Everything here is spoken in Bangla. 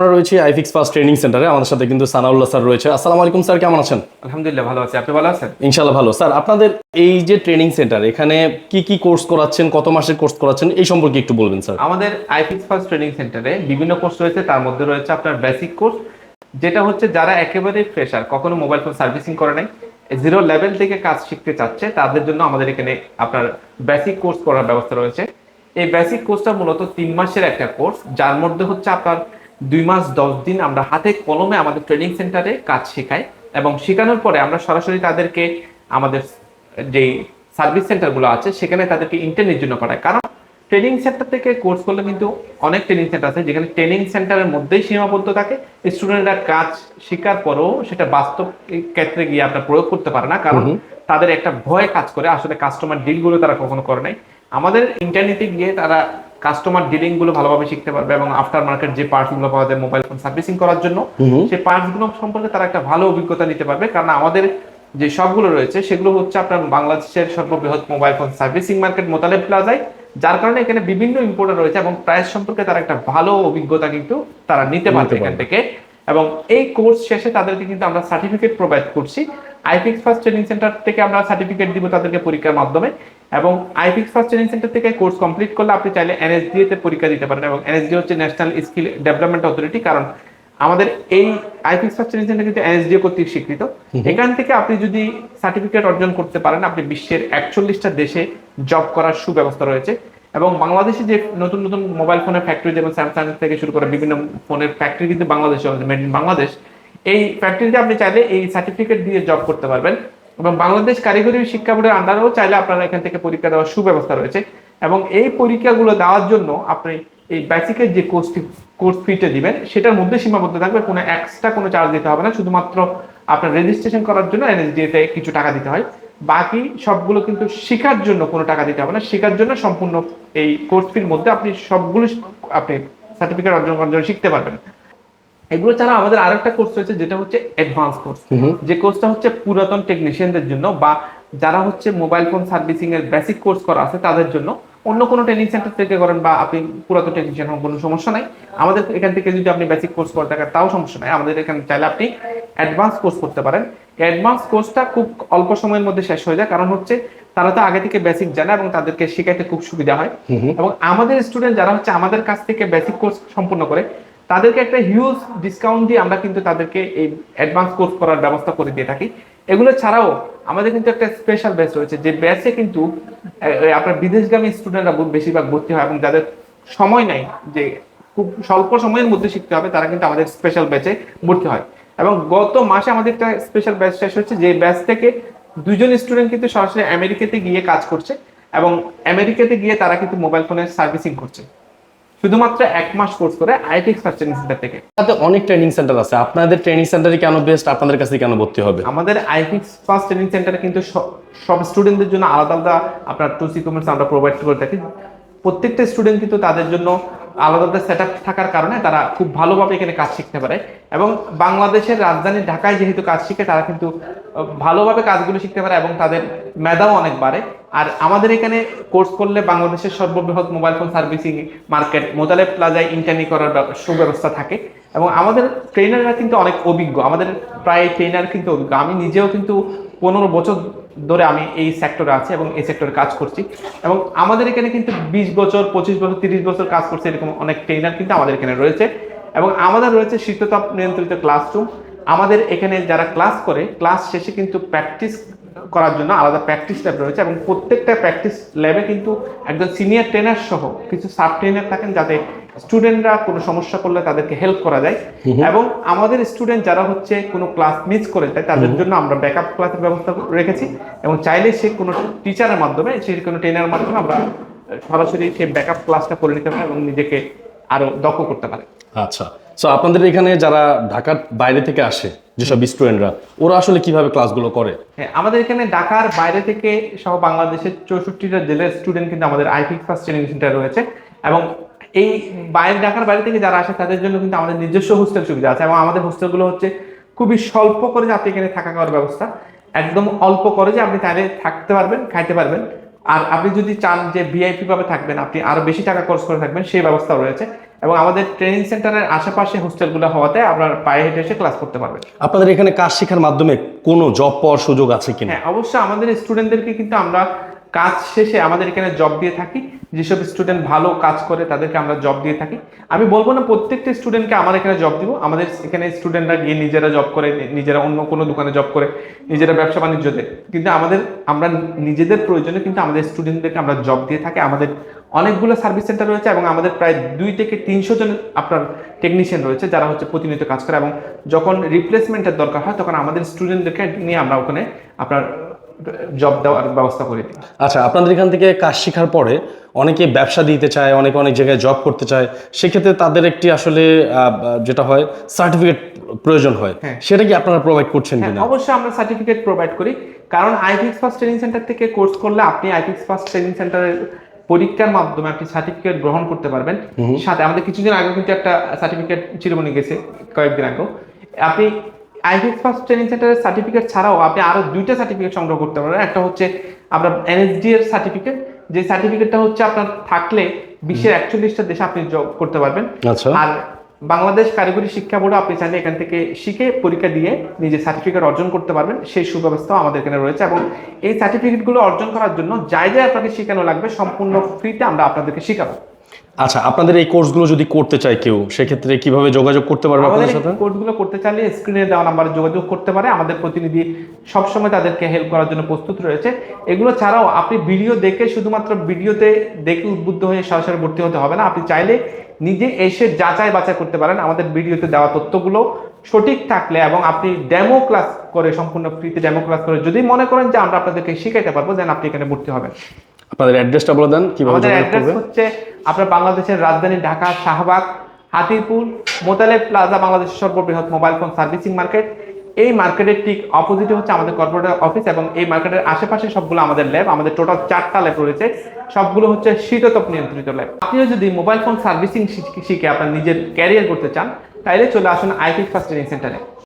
আমরা রয়েছে আইফিক্স ফার্স্ট ট্রেনিং সেন্টারে। আমাদের সাথে কিন্তু সানাউল্লাহ স্যার রয়েছে। আসসালামু আলাইকুম স্যার কেমন আছেন? আলহামদুলিল্লাহ ভালো আছি। আপনি ভালো আছেন? ইনশাল্লাহ ভালো। স্যার আপনাদের এই যে ট্রেনিং সেন্টার এখানে কি কি কোর্স করাচ্ছেন কত মাসের কোর্স করাচ্ছেন এই সম্পর্কে একটু বলবেন স্যার। আমাদের আইফিক্স ফার্স্ট ট্রেনিং সেন্টারে বিভিন্ন কোর্স রয়েছে তার মধ্যে রয়েছে আপনার বেসিক কোর্স যেটা হচ্ছে যারা একেবারে ফ্রেশার কখনো মোবাইল ফোন সার্ভিসিং করে নাই জিরো লেভেল থেকে কাজ শিখতে চাচ্ছে তাদের জন্য আমাদের এখানে আপনার বেসিক কোর্স করার ব্যবস্থা রয়েছে। এই বেসিক কোর্সটা মূলত তিন মাসের একটা কোর্স যার মধ্যে হচ্ছে আপনার দুই মাস দশ দিন আমরা হাতে কলমে আমাদের ট্রেনিং সেন্টারে কাজ শেখাই এবং শেখানোর পরে আমরা সরাসরি তাদেরকে আমাদের যেই সার্ভিস সেন্টারগুলো আছে সেখানে তাদেরকে ইন্টারনেট জন্য পাঠায় কারণ ট্রেনিং সেন্টার থেকে কোর্স করলে কিন্তু অনেক ট্রেনিং সেন্টার আছে যেখানে ট্রেনিং সেন্টারের মধ্যেই সীমাবদ্ধ থাকে। স্টুডেন্টরা কাজ শেখার পরেও সেটা বাস্তব ক্ষেত্রে গিয়ে আপনার প্রয়োগ করতে পারে না কারণ তাদের একটা ভয় কাজ করে। আসলে কাস্টমার ডিলগুলো তারা কখনো করে নাই। আমাদের ইন্টারনেটে গিয়ে তারা কাস্টমার ডিলিংগুলো ভালোভাবে শিখতে পারবে এবং আফটার মার্কেট যে পার্টসগুলো পাওয়া যায় মোবাইল ফোন সার্ভিসিং করার জন্য সেই পার্টসগুলো সম্পর্কে তারা একটা ভালো অভিজ্ঞতা নিতে পারবে। কারণ আমাদের যে সবগুলো রয়েছে সেগুলো হচ্ছে আপনার বাংলাদেশের সর্ববৃহৎ mobile phone servicing market Motaleb প্লাজায় যার কারণে এখানে বিভিন্ন ইম্পোর্টার রয়েছে এবং প্রাইস সম্পর্কে তারা একটা ভালো অভিজ্ঞতা কিন্তু তারা নিতে পারবে এখান থেকে। এবং এই কোর্স শেষে তাদেরকে কিন্তু আমরা সার্টিফিকেট প্রোভাইড করছি। আইফিক্স ফার্স্ট ট্রেনিং সেন্টার থেকে আমরা সার্টিফিকেট দিব তাদেরকে পরীক্ষার মাধ্যমে। এবং আইফিক্স ফার্স্ট ট্রেনিং সেন্টার থেকে কোর্স কমপ্লিট করলে আপনি চাইলে এনএসডিএ তে পরীক্ষা দিতে পারেন এবং এনএসডি হচ্ছে ন্যাশনাল স্কিল ডেভেলপমেন্ট অথরিটি কারণ আমাদের এই আইফিক্স ফার্স্ট ট্রেনিং সেন্টার কিন্তু এনএসডিও কর্তৃক স্বীকৃত। এখান থেকে আপনি যদি সার্টিফিকেট অর্জন করতে পারেন আপনি বিশ্বের একচল্লিশটা দেশে জব করার সুব্যবস্থা রয়েছে এবং বাংলাদেশে যে নতুন নতুন মোবাইল ফোনের ফ্যাক্টরি যেমন স্যামসাং থেকে শুরু করে বিভিন্ন ফোনের ফ্যাক্টরি কিন্তু বাংলাদেশে মেড ইন বাংলাদেশ এই ফ্যাক্টরিতে আপনি চাইলে এই সার্টিফিকেট দিয়ে জব করতে পারবেন। এবং বাংলাদেশ কারিগরি শিক্ষা বোর্ডের আন্ডারেও চাইলে আপনারা এখান থেকে পরীক্ষা দেওয়ার সুব্যবস্থা রয়েছে। এবং এই পরীক্ষাগুলো দেওয়ার জন্য আপনি এই বেসিকের যে কোর্স কোর্স ফিটা দিবেন, সেটার মধ্যে সীমাবদ্ধ থাকবে। কোনো এক্সট্রা কোনো চার্জ দিতে হবে না। শুধুমাত্র আপনার রেজিস্ট্রেশন করার জন্য এনএসডিএ তে কিছু টাকা দিতে হয়। বাকি সবগুলো কিন্তু শেখার জন্য কোনো টাকা দিতে হবে না। শেখার জন্য সম্পূর্ণ এই কোর্স ফির মধ্যে আপনি সবগুলো আপনি সার্টিফিকেট অর্জন করার জন্য শিখতে পারবেন। এগুলো ছাড়া আমাদের আরেকটা কোর্স রয়েছে যেটা হচ্ছে অ্যাডভান্স কোর্স যে কোর্সটা হচ্ছে পুরাতন টেকনিশিয়ানদের জন্য বা যারা হচ্ছে মোবাইল ফোন সার্ভিসিং এর বেসিক কোর্স করা আছে তাদের জন্য। অন্য কোনো ট্রেনিং সেন্টার থেকে করেন বা আপনি পুরাতন টেকনিশিয়ান হন কোনো সমস্যা নাই। আমাদের এখান থেকে যদি আপনি বেসিক কোর্স করে থাকেন তাও সমস্যা নাই। আমাদের এখানে চাইলে আপনি অ্যাডভান্স কোর্স করতে পারেন। অ্যাডভান্স কোর্সটা খুব অল্প সময়ের মধ্যে শেষ হয়ে যায় কারণ হচ্ছে তারা তো আগে থেকে বেসিক জানে এবং তাদেরকে শেখাইতে খুব সুবিধা হয়। এবং আমাদের স্টুডেন্ট যারা হচ্ছে আমাদের কাছ থেকে বেসিক কোর্স সম্পূর্ণ করে তাদেরকে একটা হিউজ ডিসকাউন্ট দিয়ে আমরা কিন্তু তাদেরকে এই অ্যাডভান্স কোর্স করার ব্যবস্থা করে দিয়ে থাকি। এগুলো ছাড়াও আমাদের কিন্তু একটা স্পেশাল ব্যাচ রয়েছে, যে ব্যাচে কিন্তু আপনার বিদেশগামী স্টুডেন্টরা বেশিরভাগ ভর্তি হয় এবং যাদের সময় নাই, যে খুব স্বল্প সময়ের মধ্যে শিখতে হবে, তারা কিন্তু আমাদের স্পেশাল ব্যাচে ভর্তি হয়। এবং গত মাসে আমাদের একটা স্পেশাল ব্যাচ শেষ হচ্ছে যে ব্যাচ থেকে দুজন স্টুডেন্ট কিন্তু সরাসরি আমেরিকাতে গিয়ে কাজ করছে এবং আমেরিকাতে গিয়ে তারা কিন্তু মোবাইল ফোনের সার্ভিসিং করছে। শুধুমাত্র এক মাস কোর্স করে আইটিক্স ফার্স্ট ট্রেনিং সেন্টার থেকে। তাতে অনেক ট্রেনিং সেন্টার আছে। আপনাদের ট্রেনিং সেন্টারে কেন বেস্ট আপনাদের কাছে কেন ভর্তি হবে? আমাদের আইটি ফার্স্ট ট্রেনিং সেন্টারে কিন্তু সব স্টুডেন্টদের জন্য আলাদা আলাদা আপনার টু সি কমার্স আমরা প্রোভাইড করে থাকি। প্রত্যেকটা স্টুডেন্ট কিন্তু তাদের জন্য আলাদা আলাদা সেট থাকার কারণে তারা খুব ভালোভাবে এখানে কাজ শিখতে পারে। এবং বাংলাদেশের রাজধানী ঢাকায় যেহেতু কাজ শিখে, তারা কিন্তু ভালোভাবে কাজগুলো শিখতে পারে এবং তাদের মেধাও অনেক বাড়ে। আর আমাদের এখানে কোর্স করলে বাংলাদেশের সর্ববৃহৎ mobile phone servicing market Motaleb প্লাজায় ইন্টারনি করার সুব্যবস্থা থাকে। এবং আমাদের ট্রেনাররা কিন্তু অনেক অভিজ্ঞ। আমাদের প্রায় ট্রেনার কিন্তু অভিজ্ঞ। আমি নিজেও কিন্তু পনেরো বছর ধরে আমি এই সেক্টরে আছি এবং এই সেক্টরে কাজ করছি। এবং আমাদের এখানে কিন্তু বিশ বছর, পঁচিশ বছর, তিরিশ বছর কাজ করছে এরকম অনেক ট্রেনার কিন্তু আমাদের এখানে রয়েছে। এবং আমাদের রয়েছে শীততাপ নিয়ন্ত্রিত ক্লাসরুম আমাদের এখানে যারা ক্লাস করে ক্লাস শেষে কিন্তু প্র্যাকটিস করার জন্য আলাদা প্র্যাকটিস ল্যাব রয়েছে এবং প্রত্যেকটা প্র্যাকটিস ল্যাবে কিন্তু একজন সিনিয়র ট্রেনার সহ কিছু সাব ট্রেনার থাকেন যাতে স্টুডেন্টরা কোনো সমস্যা করলে তাদেরকে হেল্প করা যায়। এবং আমাদের স্টুডেন্ট যারা হচ্ছে কোনো ক্লাস মিস করে যায় তাদের জন্য আমরা ব্যাকআপ ক্লাসের ব্যবস্থা রেখেছি। এবং চাইলে সে কোনো টিচারের মাধ্যমে সে কোনো ট্রেনারের মাধ্যমে আমরা সরাসরি সেই ব্যাকআপ ক্লাসটা করে নিতে পারে এবং নিজেকে আরও দক্ষ করতে পারে। আচ্ছা। সো আপনাদের এখানে যারা ঢাকার বাইরে থেকে আসে যেসব স্টুডেন্টরা ওরা আসলে কীভাবে ক্লাসগুলো করে? হ্যাঁ আমাদের এখানে ঢাকার বাইরে থেকে সহ বাংলাদেশের চৌষট্টিটা জেলার স্টুডেন্ট কিন্তু আমাদের আইফিক ফার্স্ট ট্রেনিং সেন্টার রয়েছে। এবং এই বাইরে ঢাকার বাইরে থেকে যারা আসে তাদের জন্য কিন্তু আমাদের নিজস্ব হোস্টেল সুবিধা আছে এবং আমাদের হোস্টেলগুলো হচ্ছে খুবই স্বল্প করে যে আপনি এখানে থাকা খাওয়ার ব্যবস্থা। একদম অল্প করে যে আপনি তাহলে থাকতে পারবেন খাইতে পারবেন। আর আপনি যদি চান যে ভিআইপি ভাবে থাকবেন আপনি আরও বেশি টাকা খরচ করে থাকবেন সেই ব্যবস্থা রয়েছে। এবং আমাদের ট্রেনিং সেন্টারের আশেপাশে হোস্টেলগুলো হওয়াতে আপনার পায়ে হেঁটে এসে ক্লাস করতে পারবেন। আপনাদের এখানে কাজ শেখার মাধ্যমে কোনো জব পাওয়ার সুযোগ আছে কিনা? হ্যাঁ অবশ্যই আমাদের স্টুডেন্টদেরকে কিন্তু আমরা কাজ শেষে আমাদের এখানে জব দিয়ে থাকি। যেসব স্টুডেন্ট ভালো কাজ করে, তাদেরকে আমরা জব দিয়ে থাকি। আমি বলব না প্রত্যেকটা স্টুডেন্টকে আমার এখানে জব দিব। আমাদের এখানে স্টুডেন্টরা গিয়ে নিজেরা জব করে, নিজেরা অন্য কোনো দোকানে জব করে, নিজেরা ব্যবসা বাণিজ্য দেয়। কিন্তু আমাদের, আমরা নিজেদের প্রয়োজনে কিন্তু আমাদের স্টুডেন্টদেরকে আমরা জব দিয়ে থাকি। আমাদের অনেকগুলো সার্ভিস সেন্টার রয়েছে এবং আমাদের প্রায় দুই থেকে তিনশো জন আপনার টেকনিশিয়ান রয়েছে, যারা হচ্ছে প্রতিনিয়ত কাজ করে এবং যখন রিপ্লেসমেন্টের দরকার হয়, তখন আমাদের স্টুডেন্টদেরকে নিয়ে আমরা ওখানে আপনার জব দেওয়ার ব্যবস্থা করে দিই। আচ্ছা আপনাদের এখান থেকে কাজ শেখার পরে অনেকে ব্যবসা দিতে চায় অনেকে অনেক জায়গায় জব করতে চায় সেক্ষেত্রে তাদের একটি আসলে যেটা হয় সার্টিফিকেট প্রয়োজন হয়। হ্যাঁ। সেটা কি আপনারা প্রোভাইড করছেন হ্যাঁ কিনা? অবশ্যই আমরা সার্টিফিকেট প্রোভাইড করি। কারণ আইফিক্স ফার্স্ট ট্রেনিং সেন্টার থেকে কোর্স করলে আপনি আইফিক্স ফার্স্ট ট্রেনিং সেন্টারের পরীক্ষার মাধ্যমে আপনি সার্টিফিকেট গ্রহণ করতে পারবেন। সাথে আমাদের কিছুদিন আগে কিন্তু একটা সার্টিফিকেট চিরমনি গেছে কয়েকদিন আগেও। আপনি আইফিক্স ফার্স্ট ট্রেনিং সেন্টারের সার্টিফিকেট ছাড়াও আপনি আরও দুইটা সার্টিফিকেট সংগ্রহ করতে পারবেন একটা হচ্ছে আপনার এনএসডি এর সার্টিফিকেট যে সার্টিফিকেটটা হচ্ছে আপনার থাকলে বিশ্বের একচল্লিশটা দেশে আপনি জব করতে পারবেন। আচ্ছা। আর বাংলাদেশ কারিগরি শিক্ষা বোর্ড আপনি চাইলে এখান থেকে শিখে পরীক্ষা দিয়ে নিজে সার্টিফিকেট অর্জন করতে পারবেন। সেই সুব্যবস্থাও আমাদের এখানে রয়েছে এবং এই সার্টিফিকেটগুলো অর্জন করার জন্য যাই যাই আপনাকে শেখানো লাগবে সম্পূর্ণ ফ্রিতে আমরা আপনাদেরকে শেখাবো। আচ্ছা আপনাদের এই কোর্সগুলো যদি করতে চায় কেউ সেক্ষেত্রে কীভাবে যোগাযোগ করতে পারবে আপনাদের সাথে? কোর্সগুলো করতে চাইলে স্ক্রিনে দেওয়া নাম্বারে যোগাযোগ করতে পারে। আমাদের প্রতিনিধি সবসময় তাদেরকে হেল্প করার জন্য প্রস্তুত রয়েছে। এগুলো ছাড়াও আপনি ভিডিও দেখে শুধুমাত্র ভিডিওতে দেখে উদ্বুদ্ধ হয়ে সরাসরি ভর্তি হতে হবে না। আপনি চাইলে নিজে এসে যাচাই বাছাই করতে পারেন। আমাদের ভিডিওতে দেওয়া তথ্যগুলো সঠিক থাকলে এবং আপনি ডেমো ক্লাস করে সম্পূর্ণ ফ্রিতে ডেমো ক্লাস করে যদি মনে করেন যে আমরা আপনাদেরকে শিখাইতে পারব দেন আপনি এখানে ভর্তি হবেন। আপনাদের অ্যাড্রেসটা বলে দেন কীভাবে আমাদের অ্যাড্রেস হচ্ছে আপনার বাংলাদেশের রাজধানী ঢাকা শাহবাগ হাতিপুর মোতালেব প্লাজা বাংলাদেশের সর্ববৃহৎ মোবাইল ফোন সার্ভিসিং মার্কেট এই মার্কেটের ঠিক অপোজিটে হচ্ছে আমাদের কর্পোরেট অফিস এবং এই মার্কেটের আশেপাশে সবগুলো আমাদের ল্যাব আমাদের টোটাল চারটা ল্যাব রয়েছে। সবগুলো হচ্ছে শীততাপ নিয়ন্ত্রিত ল্যাব আপনিও যদি মোবাইল ফোন সার্ভিসিং শিখে আপনার নিজের ক্যারিয়ার করতে চান তাইলে চলে আসুন আইফিক ফার্স্ট ট্রেনিং সেন্টারে